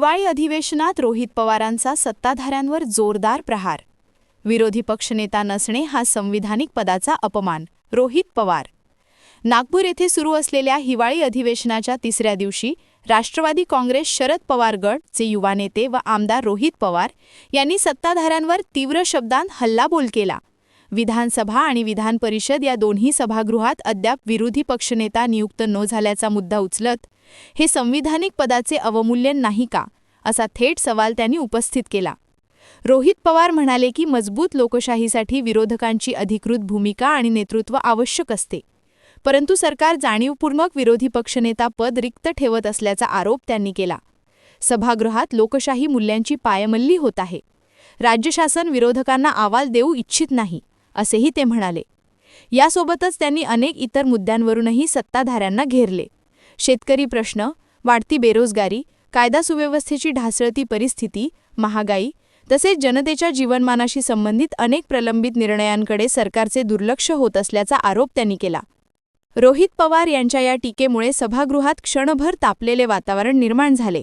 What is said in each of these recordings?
हिवाळी अधिवेशनात रोहित पवारांचा सत्ताधाऱ्यांवर जोरदार प्रहार. विरोधी पक्षनेता नसणे हा संविधानिक पदाचा अपमान रोहित पवार. नागपूर येथे सुरू असलेल्या हिवाळी अधिवेशनाच्या तिसऱ्या दिवशी राष्ट्रवादी काँग्रेस शरद पवार गटचे युवा नेते व आमदार रोहित पवार यांनी सत्ताधाऱ्यांवर तीव्र शब्दांत हल्लाबोल केला. विधानसभा आणि विधान परिषद या दोन्ही सभागृहात अद्याप विरोधी पक्षनेता नियुक्त न झाल्याचा मुद्दा उचलत हे संविधानिक पदाचे अवमूल्यन नाही का असा थेट सवाल त्यांनी उपस्थित केला. रोहित पवार म्हणाले की मजबूत लोकशाहीसाठी विरोधकांची अधिकृत भूमिका आणि नेतृत्व आवश्यक असते. परंतु सरकार जाणीवपूर्वक विरोधी पक्षनेता पद रिक्त ठेवत असल्याचा आरोप त्यांनी केला. सभागृहात लोकशाही मूल्यांची पायमल्ली होत आहे. राज्य शासन विरोधकांना आवाज देऊ इच्छित नाही. असेही ते म्हणाले. यासोबतच त्यांनी अनेक इतर मुद्द्यांवरूनही सत्ताधाऱ्यांना घेरले. शेतकरी प्रश्न वाढती बेरोजगारी कायदा सुव्यवस्थेची ढासळती परिस्थिती महागाई तसेच जनतेच्या जीवनमानाशी संबंधित अनेक प्रलंबित निर्णयांकडे सरकारचे दुर्लक्ष होत असल्याचा आरोप त्यांनी केला. रोहित पवार यांच्या या टीकेमुळे सभागृहात क्षणभर तापलेले वातावरण निर्माण झाले.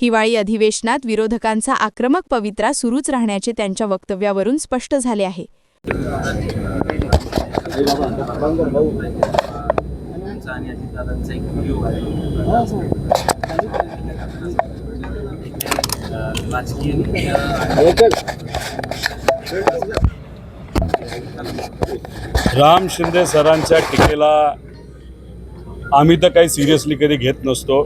हिवाळी अधिवेशनात विरोधकांचा आक्रमक पवित्रा सुरूच राहण्याचे त्यांच्या वक्तव्यावरून स्पष्ट झाले आहे. त्यांचा आणि अजितदादांचा एक व्हिडिओ आहे राजकीय राम शिंदे सरांच्या टीकेला आम्ही तर काही सिरियसली कधी घेत नसतो.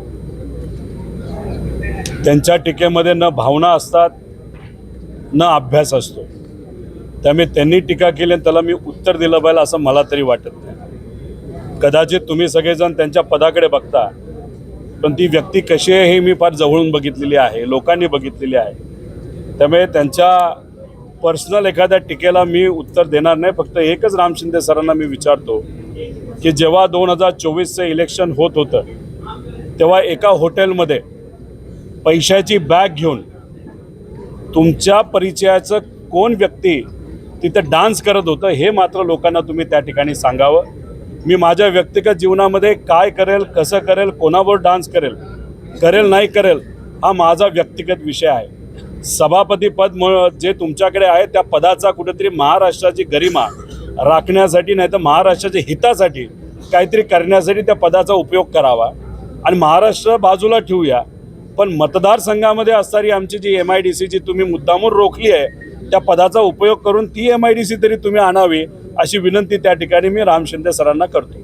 त्यांच्या टीकेमध्ये न भावना असतात न अभ्यास असतो. त्यामुळे त्यांनी टीका केली आणि त्याला मी उत्तर दिलं पाहिजे असं मला तरी वाटत नाही. कदाचित तुम्ही सगळेजण त्यांच्या पदाकडे बघता पण ती व्यक्ती कशी आहे हे मी फार जवळून बघितलेली आहे लोकांनी बघितलेली आहे. त्यामुळे त्यांच्या पर्सनल एखाद्या टीकेला मी उत्तर देणार नाही फक्त एकच राम शिंदे सरांना मी विचारतो की जेव्हा दोन हजार चोवीसचं इलेक्शन होत होतं तेव्हा एका हॉटेलमध्ये पैशाची बॅग घेऊन तुमच्या परिचयाचं कोण व्यक्ती तिथं डान्स करत होतं. हे मात्र लोकांना तुम्ही त्या ठिकाणी सांगावं. मी माझ्या व्यक्तिगत जीवनामध्ये काय करेल कसं करेल कोणावर डान्स करेल करेल नाही करेल हा माझा व्यक्तिगत विषय आहे. सभापती पद म जे तुमच्याकडे आहे त्या पदाचा कुठेतरी महाराष्ट्राची गरिमा राखण्यासाठी नाही तर महाराष्ट्राच्या हितासाठी काहीतरी करण्यासाठी त्या पदाचा उपयोग करावा. आणि महाराष्ट्र बाजूला ठेवूया. पण मतदारसंघामध्ये असणारी आमची जी एम आय डी सीची तुम्ही मुद्दामून रोखली आहे त्या पदाचा उपयोग करून ती एम आय डी सी तरी तुम्ही आणावी अशी विनंती त्या ठिकाणी मी राम शिंदे सरांना करतो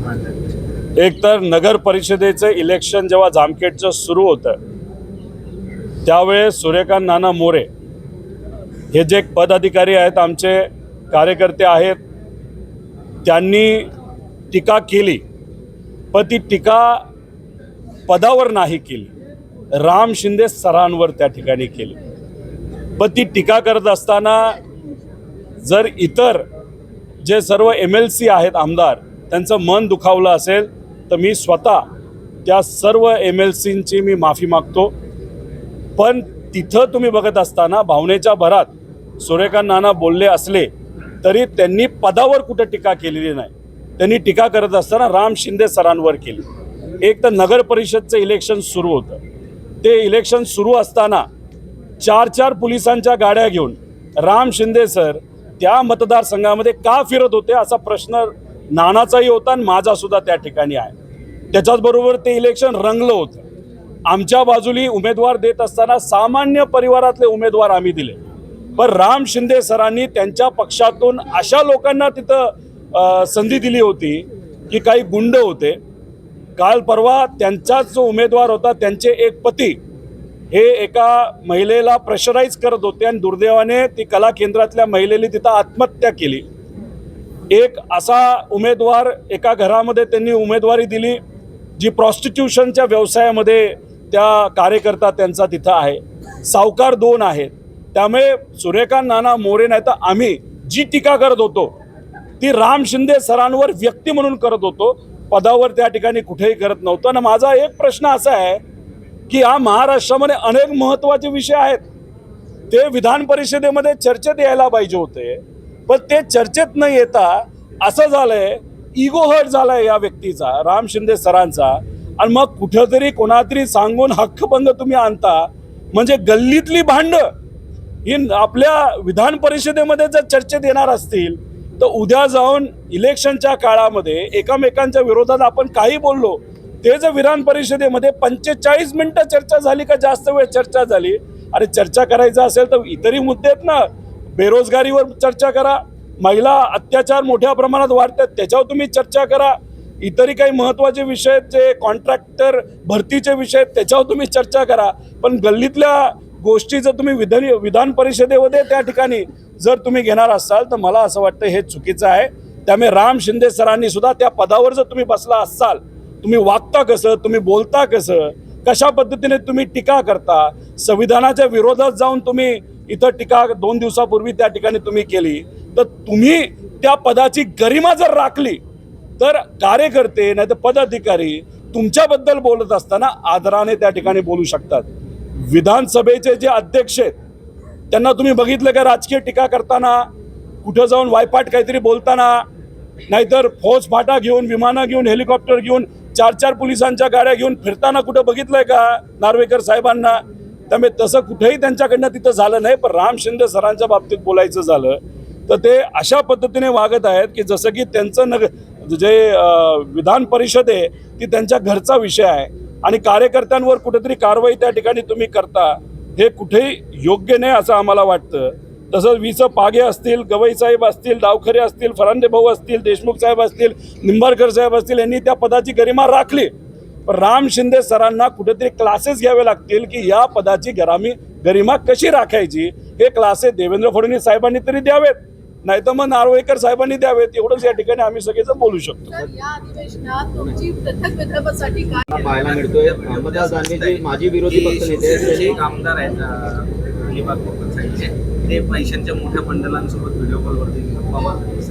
मांडलं. एक तर नगर परिषदेचं इलेक्शन जेव्हा जामखेडचं सुरू होतं त्यावेळेस सूर्यकांत नाना मोरे हे जे पदाधिकारी आहेत आमचे कार्यकर्ते आहेत त्यांनी टीका केली पण ती टीका पदावर नाही केली. राम शिंदे सरांवर त्या ठिकाणी केली. पण ती टीका करत असताना जर इतर जे सर्व एम एल सी आहेत आमदार त्यांचं मन दुखावलं असेल तर मी स्वतः त्या सर्व एम एल सींची मी माफी मागतो. पण तिथं तुम्ही बघत असताना भावनेच्या भरात सूर्यकांत नाना बोलले असले तरी त्यांनी पदावर कुठं टीका केलेली नाही. त्यांनी टीका करत असताना राम शिंदे सरांवर केली. एक तर नगर परिषदचं इलेक्शन सुरू होतं. ते इलेक्शन सुरू असताना चार चार पोलिसांच्या गाड्या घेऊन राम शिंदे सर त्या मतदारसंघामध्ये का फिरत होते असा प्रश्न नानाचाही होता आणि माझासुद्धा त्या ठिकाणी आहे. त्याच्याचबरोबर ते इलेक्शन रंगलं होतं. आमच्या बाजूली उमेदवार देत असताना सामान्य परिवारातले उमेदवार आम्ही दिले. पण राम शिंदे सरांनी त्यांच्या पक्षातून अशा लोकांना तिथं संधी दिली होती की काही गुंड होते. काल परवा त्यांचाच जो उमेदवार होता त्यांचे एक पती हे एका महिलेला प्रेशराईज करत होते आणि दुर्दैवाने ती कला केंद्रातल्या महिलेने तिथं आत्महत्या केली. एक असा उमेदवार एका घरामध्ये त्यांनी उमेदवारी दिली जी प्रॉस्टिट्यूशनच्या व्यवसायामध्ये त्या कार्यकर्ता त्यांचा तिथं आहे. सावकार दोन आहेत. त्यामुळे सूर्यकांत नाना मोरे नाही तर आम्ही जी टीका करत होतो ती राम शिंदे सरांवर व्यक्ती म्हणून करत होतो पदावर त्या ठिकाणी कुठेही करत नव्हतं. आणि माझा एक प्रश्न असा आहे की या महाराष्ट्रामध्ये अनेक महत्त्वाचे विषय आहेत. ते विधान परिषदेमध्ये चर्चेत यायला पाहिजे होते. पण ते चर्चेत न येता असं झालंय इगो हर्ट झालाय या व्यक्तीचा राम शिंदे सरांचा. आणि मग कुठंतरी कोणातरी सांगून हक्कभंग तुम्ही आणता. म्हणजे गल्लीतली भांड ही आपल्या विधान परिषदेमध्ये जर चर्चेत येणार असतील तर उद्या जाऊन इलेक्शनच्या काळामध्ये एकमेकांच्या विरोधात आपण काही बोललो ते जर विधान परिषदेमध्ये पंचेचाळीस मिनटं चर्चा झाली का जास्त वेळ चर्चा झाली अरे चर्चा करायचं असेल तर इतरही मुद्दे आहेत ना. बेरोजगारीवर चर्चा करा महिला अत्याचार मोठ्या प्रमाणात वाढतात त्याच्यावर तुम्ही चर्चा करा. इतरही काही महत्त्वाचे विषय आहेत जे कॉन्ट्रॅक्टर भरतीचे विषय आहेत त्याच्यावर तुम्ही चर्चा करा. पण गल्लीतल्या गोष्टी जर तुम्ही विधान विधान परिषदेमध्ये त्या ठिकाणी जर तुम्ही घेणार असाल तर मला असं वाटतं हे चुकीचं आहे. त्यामुळे राम शिंदे सरांनी सुद्धा त्या पदावर जर तुम्ही बसला असाल तुम्ही वागता कसं तुम्ही बोलता कसं कशा पद्धतीने तुम्ही टीका करता संविधानाच्या विरोधात जाऊन तुम्ही इथं टीका दोन दिवसापूर्वी त्या ठिकाणी तुम्ही केली तर तुम्ही त्या पदाची गरिमा जर राखली तर कार्यकर्ते नाही तर पदाधिकारी तुमच्याबद्दल बोलत असताना आदराने त्या ठिकाणी बोलू शकतात. विधानसभेचे जे अध्यक्ष आहेत त्यांना तुम्ही बघितलं का राजकीय टीका करताना कुठं जाऊन वायपाट काहीतरी बोलताना नाहीतर फौज फाटा घेऊन विमानं घेऊन हेलिकॉप्टर घेऊन चार चार पोलिसांच्या गाड्या घेऊन फिरताना कुठं बघितलंय का नार्वेकर साहेबांना? त्यामुळे तसं कुठेही त्यांच्याकडनं तिथं झालं नाही पण राम शिंदे सरांच्या बाबतीत बोलायचं झालं तर ते अशा पद्धतीने वागत आहेत की जसं की त्यांचं नग जे विधान परिषद आहे ती त्यांच्या घरचा विषय आहे. आणि कार्यकर्त्यांवर कुठेतरी कारवाई त्या ठिकाणी तुम्ही करता हे कुठेही योग्य नाही असं आम्हाला वाटतं. तसंच विस पागे असतील गवई साहेब असतील डावखरे असतील फरांदे भाऊ असतील देशमुख साहेब असतील निंबाळकर साहेब असतील यांनी त्या पदाची गरिमा राखली. पण राम शिंदे सरांना कुठेतरी क्लासेस घ्यावे लागतील की या पदाची गरामी गरिमा कशी राखायची? हे क्लासेस देवेंद्र फडणवीस साहेबांनी तरी द्यावेत. नाही तर मग नार्वेकर साहेबांनी द्यावेत. एवढंच या ठिकाणी आम्ही सगळेजण बोलू शकतो. पाहायला मिळतोय. अहमददास दानवे जे माजी विरोधी शिवसेनेचे त्यांनी. एक आमदार आहेत अं, अलिबाग कोकण साईडचे ते पैशांच्या मोठ्या बंडलांसोबत व्हिडिओ कॉलवरती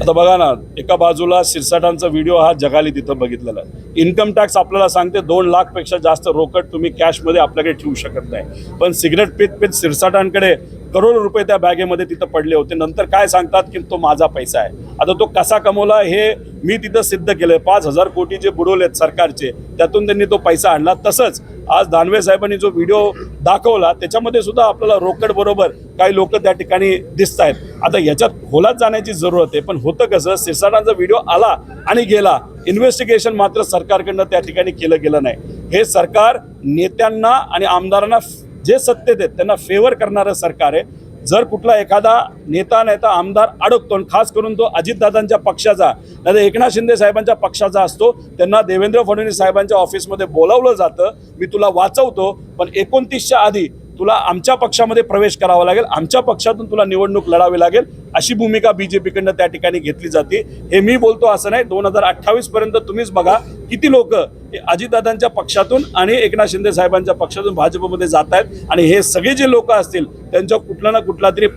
आता बघा ना एका बाजूला सिरसाटांचा व्हिडिओ हा जगाली तिथं बघितलेला. इन्कम टॅक्स आपल्याला सांगते दोन लाखपेक्षा जास्त रोकड तुम्ही कॅशमध्ये आपल्याकडे ठेवू शकत नाही. पण सिगरेट पित पित सिरसाटांकडे करोडो रुपये त्या बॅगेमध्ये तिथं पडले होते. नंतर काय सांगतात की तो माझा पैसा आहे. आता तो कसा कमवला हे मी तिथं सिद्ध केलं पाच हजार कोटी जे बुडवलेत सरकारचे त्यातून त्यांनी तो पैसा आणला. तसंच आज दानवे साहेबांनी जो व्हिडिओ दाखवला त्याच्यामध्ये सुद्धा आपल्याला रोकड बरोबर काही लोक त्या ठिकाणी दिसत आहेत आता याच्यात खोलात जाण्याची जरूरत आहे पण होतं कसं? सिरसाटांचा व्हिडिओ आला आणि गेला. इन्व्हेस्टिगेशन मात्र सरकारकडनं त्या ठिकाणी केलं गेलं नाही. हे सरकार नेत्यांना आणि आमदारांना जे सत्तेत आहेत त्यांना फेवर करणारं सरकार आहे. जर कुठला एखादा नेता नेता आमदार अडकतो आणि खास करून तो अजितदादांच्या पक्षाचा नाही एकनाथ शिंदे साहेबांच्या पक्षाचा असतो त्यांना देवेंद्र फडणवीस साहेबांच्या ऑफिसमध्ये बोलावलं जातं. मी तुला वाचवतो पण एकोणतीसच्या आधी तुला आमच्या पक्षामध्ये प्रवेश करावा लागेल. आमच्या पक्षातून तुला निवडणूक लढावी लागेल. अशी भूमिका बी जे पीकडनं त्या ठिकाणी घेतली जाते. हे मी बोलतो असं नाही. दोन हजार अठ्ठावीसपर्यंत तुम्हीच बघा किती लोक अजितदादांच्या पक्षातून आणि एकनाथ शिंदे साहेबांच्या पक्षातून भाजपमध्ये जात आहेत. आणि हे सगळे जे लोक असतील त्यांच्यावर कुठला ना कुठला तरी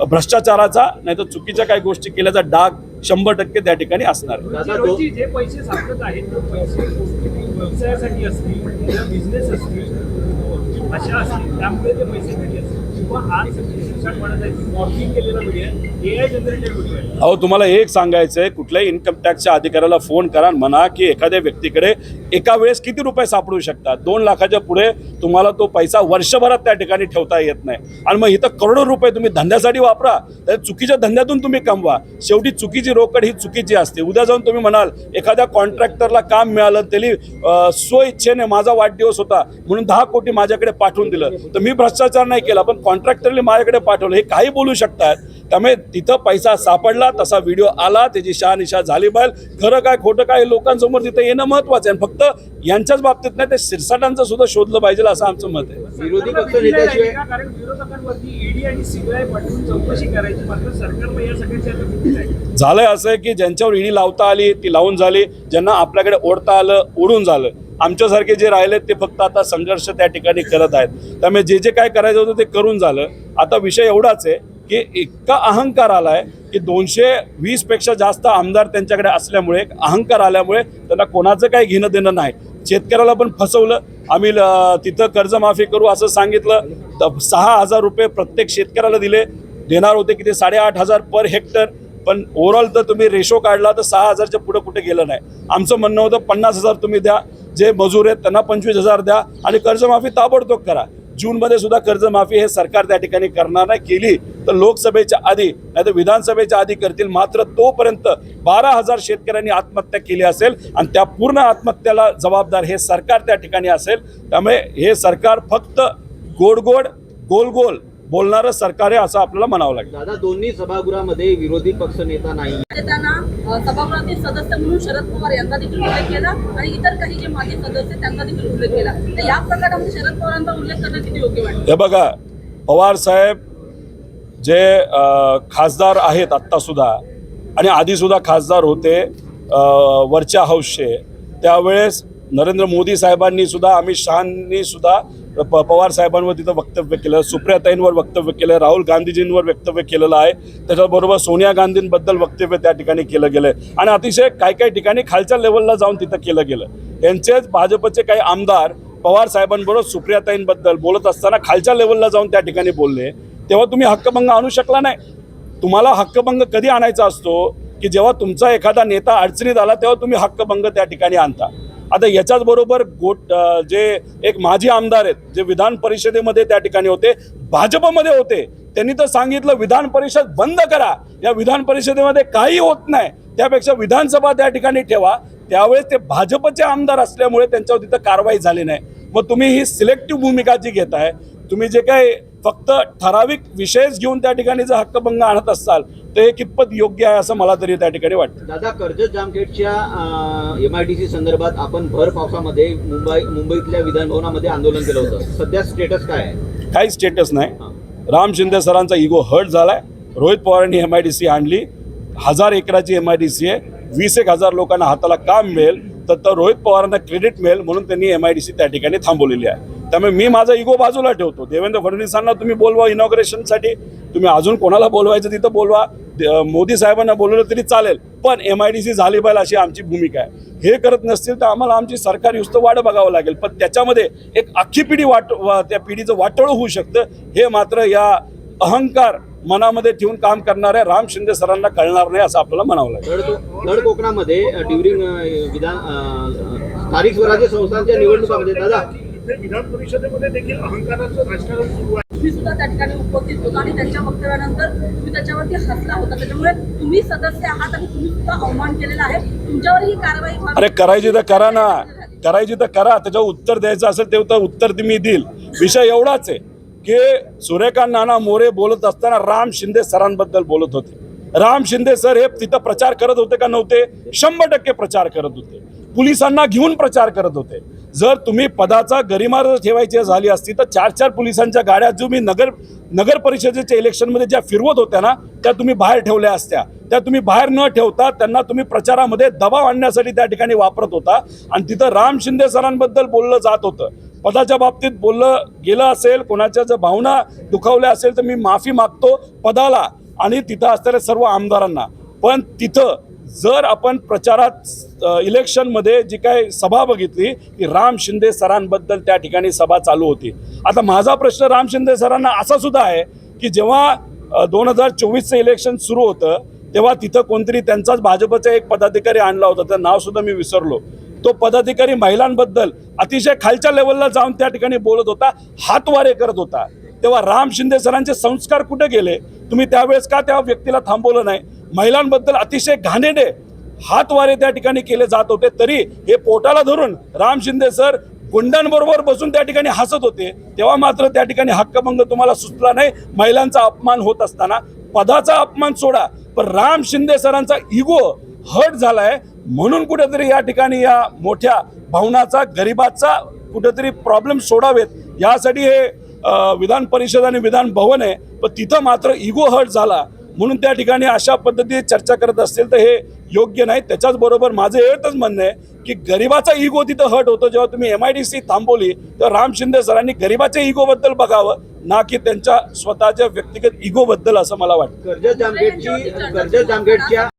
भ्रष्टाचाराचा नाही तर चुकीच्या काही गोष्टी केल्याचा डाग शंभर टक्के त्या ठिकाणी असणार. जे पैसे सापडत आहेत ते पैसे व्यवसायासाठी असतील किंवा अहो तुम्हाला एक सांगायचं आहे कुठल्याही इन्कम टॅक्सच्या अधिकाऱ्याला फोन करा म्हणा की एखाद्या व्यक्तीकडे एका वेळेस किती रुपये सापडू शकतात? दोन लाखाच्या पुढे तुम्हाला तो पैसा वर्षभरात त्या ठिकाणी ठेवता येत नाही. आणि मग इथं करोडो रुपये तुम्ही धंद्यासाठी वापरा तर चुकीच्या धंद्यातून तुम्ही कमवा. शेवटी चुकीची रोकड ही चुकीची असते. उद्या जाऊन तुम्ही म्हणाल एखाद्या कॉन्ट्रॅक्टरला काम मिळालं त्यांनी अं, स्वइच्छेने माझा वाढदिवस होता म्हणून दहा कोटी माझ्याकडे पाठवून दिलं. तर मी भ्रष्टाचार नाही केला पण कॉन्ट्रॅक्टरने माझ्याकडे पाठवलं. हे काही बोलू शकतात. त्यामुळे तिथं पैसा सापडला तसा व्हिडिओ आला त्याची शहानिशा झाली पाहिजे खरं काय खोटं काय लोकांसमोर तिथं येणं महत्वाचं आहे. आणि फक्त यांच्याच बाबतीत नाही ते सिरसाटांचं सुद्धा शोधलं पाहिजे असं आमचं मत आहे. विरोधी पक्ष झालंय असं आहे की ज्यांच्यावर ईडी लावता आली ती लावून झाली. ज्यांना आपल्याकडे ओढता आलं ओढून झालं. आमच्यासारखे जे राहिलेत ते फक्त आता संघर्ष त्या ठिकाणी करत आहेत. त्यामुळे जे जे काय करायचं होतं ते करून झालं. आता विषय एवढाच आहे की इतका अहंकार आला आहे की दोनशे वीसपेक्षा जास्त आमदार त्यांच्याकडे असल्यामुळे अहंकार आल्यामुळे त्यांना कोणाचं काही घेणं देणं नाही. शेतकऱ्याला पण फसवलं. आम्ही तिथं कर्जमाफी करू असं सांगितलं. तर सहा हजार रुपये प्रत्येक शेतकऱ्याला दिले. देणार होते की ते साडेआठ हजार पर हेक्टर. पण ओव्हरऑल तर तुम्ही रेशो काढला तर सहा हजारच्या पुढं कुठे गेलं नाही. आमचं म्हणणं होतं पन्नास हजार तुम्ही द्या. जे मजूर आहेत त्यांना पंचवीस हजार द्या आणि कर्जमाफी ताबडतोब करा. जूनमध्ये सुद्धा कर्जमाफी हे सरकार त्या ठिकाणी करणार नाही. केली तर लोकसभेच्या आधी नाही तर विधानसभेच्या आधी करतील. मात्र तोपर्यंत बारा हजार शेतकऱ्यांनी आत्महत्या केली असेल आणि त्या पूर्ण आत्महत्याला जबाबदार हे सरकार त्या ठिकाणी असेल. त्यामुळे हे सरकार फक्त गोड गोड गोल गोल बोलणारं सरकार आहे असं आपल्याला म्हणावं लागेल. दादा दोन्ही सभागृहामध्ये विरोधी पक्ष नेता नाही. सभागृहातील सदस्य म्हणून शरद पवार यांचा देखील उल्लेख केला आणि इतर काही जे माजी सदस्य त्यांचा देखील उल्लेख केला. तर या प्रकारामध्ये शरद पवारांचा उल्लेख करणं किती योग्य वाटतं? हे बघा पवार साहेब जे खासदार आहेत आत्तासुद्धा आणि आधीसुद्धा खासदार होते वरच्या हाऊसचे त्यावेळेस नरेंद्र मोदी साहेबांनी सुद्धा अमित शहानी सुद्धा प पवार साहेबांवर तिथं वक्तव्य केलं सुप्रियाताईंवर वक्तव्य केलं राहुल गांधीजींवर वक्तव्य केलेलं आहे. त्याच्याबरोबर सोनिया गांधींबद्दल वक्तव्य त्या ठिकाणी केलं गेलं आहे आणि अतिशय काही काही ठिकाणी खालच्या लेवलला जाऊन तिथं केलं गेलं. यांचेच भाजपचे काही आमदार पवार साहेबांबरोबर सुप्रियाताईंबद्दल बोलत असताना खालच्या लेवलला जाऊन त्या ठिकाणी बोलले. तेव्हा तुम्ही हक्कभंग आणू शकला नाही. तुम्हाला हक्कभंग कधी आणायचा असतो? की जेव्हा तुमचा एखादा नेता अडचणीत आला तेव्हा तुम्ही हक्कभंग त्या ठिकाणी आणता. आता याच्याच बरोबर गोट जे एक माजी आमदार आहेत जे विधान परिषदेमध्ये त्या ठिकाणी होते भाजपमध्ये होते त्यांनी तर सांगितलं विधान परिषद बंद करा. या विधान परिषदेमध्ये काही होत नाही. त्यापेक्षा विधानसभा त्या ठिकाणी ठेवा. त्यावेळेस ते भाजपचे आमदार असल्यामुळे त्यांच्यावर तिथं कारवाई झाली नाही. मग तुम्ही ही सिलेक्टिव्ह भूमिका जी घेताय तुम्ही जे काही फक्त ठराविक विषयच घेऊन त्या ठिकाणी जर हक्कभंग आणत असाल हे कितपत योग्य आहे असं मला तरी त्या ठिकाणी वाटतं. दादा कर्जत जामखेडच्या एम आय डी सी संदर्भात आपण भर पावसामध्ये मुंबई मुंबईतल्या विधानभवनामध्ये आंदोलन केलं होतं. सध्या स्टेटस काय आहे? काही स्टेटस नाही. राम शिंदे सरांचा इगो हर्ट झालाय. रोहित पवारांनी एम आय डी सी आणली. हजार एकराची एम आय डी सी आहे. वीस एक हजार लोकांना हाताला काम मिळेल. तर रोहित पवारांना क्रेडिट मिळेल म्हणून त्यांनी एम आय डी सी त्या ठिकाणी थांबवलेली आहे. त्यामुळे मी माझा इगो बाजूला ठेवतो. देवेंद्र फडणवीसांना तुम्ही बोलवा इनॉग्रेशनसाठी तुम्ही अजून कोणाला बोलवायचं तिथं बोलवा. मोदी साहेबांना बोलवलं तरी चालेल. पण एम आय डी सी झाली पाहिजे अशी आमची भूमिका आहे. हे करत नसतील तर आम्हाला आमची सरकार युस्त वाढ बघावं लागेल. पण त्याच्यामध्ये एक अख्खी पिढी वाट वा- त्या पिढीचं वाटळ होऊ शकतं. हे मात्र या अहंकार मनामध्ये ठेवून काम करणाऱ्या राम शिंदे सरांना कळणार नाही असं आपल्याला म्हणावं लागेल. कोकणामध्ये ड्युरिंग विधान स्थानिक स्वराज्य संस्थांच्या निवडणुकामध्ये दादा विधान परिषदेमध्ये देखील अहंकाराचं राजकारण सुरू आहे. तुम्ही सुद्धा त्या ठिकाणी उपस्थित होता आणि त्यांच्या वक्तव्यानंतर तुम्ही त्याच्यावरती हसला होता. त्याच्यामुळे तुम्ही सदस्य आहात आणि तुम्ही सुद्धा अवमान केलेला आहे. तुमच्यावर ही कारवाई. अरे करायची तर करा ना. करायची तर करा. त्याच्यावर उत्तर द्यायचं असेल ते तर उत्तर तुम्ही देईल. विषय एवढाच आहे की सूर्यकांत नाना मोरे बोलत असताना राम शिंदे सरांबद्दल बोलत होते. राम शिंदे सर हे तिथं प्रचार करत होते का नव्हते? शंभर टक्के प्रचार करत होते. पोलिसांना घेऊन प्रचार करत होते. जर तुम्ही पदाचा गरिमा जर ठेवायची झाली असती तर चार चार पोलिसांच्या गाड्या जो मी नगर नगर परिषदेच्या इलेक्शनमध्ये ज्या फिरवत होत्या ना त्या तुम्ही बाहेर ठेवल्या असत्या. त्या तुम्ही बाहेर न ठेवता त्यांना तुम्ही प्रचारामध्ये दबाव आणण्यासाठी त्या ठिकाणी वापरत होता. आणि तिथं राम शिंदे सरांबद्दल बोललं जात होतं. पदाच्या बाबतीत बोललं गेलं असेल कोणाच्या जर भावना दुखावल्या असेल तर मी माफी मागतो पदाला आणि तिथं असलेल्या सर्व आमदारांना. पण तिथं जर आपण प्रचारात इलेक्शनमध्ये जी काय सभा बघितली ती राम शिंदे सरांबद्दल त्या ठिकाणी सभा चालू होती. आता माझा प्रश्न राम शिंदे सरांना असा सुद्धा आहे की जेव्हा दोन हजार चोवीसचं इलेक्शन सुरू होतं तेव्हा तिथं कोणतरी त्यांचाच भाजपचा एक पदाधिकारी आणला होता त्याचं नावसुद्धा मी विसरलो. तो पदाधिकारी महिलांबद्दल अतिशय खालच्या लेवलला जाऊन त्या ठिकाणी बोलत होता हातवारे करत होता. तेव्हा राम शिंदे सरांचे संस्कार कुठे गेले? तुम्ही त्यावेळेस का त्या व्यक्तीला थांबवलं नाही? महिलांबद्दल अतिशय घाणेडे हातवारे त्या ठिकाणी केले जात होते. तरी हे पोटाला धरून राम शिंदे सर गुंडांबरोबर बसून त्या ठिकाणी हसत होते. तेव्हा मात्र त्या ठिकाणी हक्कभंग तुम्हाला सुचला नाही. महिलांचा अपमान होत असताना पदाचा अपमान सोडा. पण राम शिंदे सरांचा इगो हट झालाय. म्हणून कुठेतरी या ठिकाणी या मोठ्या भावनाचा गरिबाचा कुठेतरी प्रॉब्लेम सोडावेत. यासाठी हे विधान परिषद आणि विधान भवन आहे. पण तिथं मात्र इगो हट झाला. म्हणून त्या ठिकाणी अशा पद्धतीने चर्चा करत असतील तर हे योग्य नाही. त्याच्याच बरोबर माझं एवढंच म्हणणं आहे की गरिबाचा इगो तिथं हट होतो. जेव्हा तुम्ही एम आय डी सी थांबवली तर राम शिंदे सरांनी गरिबाच्या इगोबद्दल बघावं ना की त्यांच्या स्वतःच्या व्यक्तिगत इगोबद्दल असं मला वाटतं.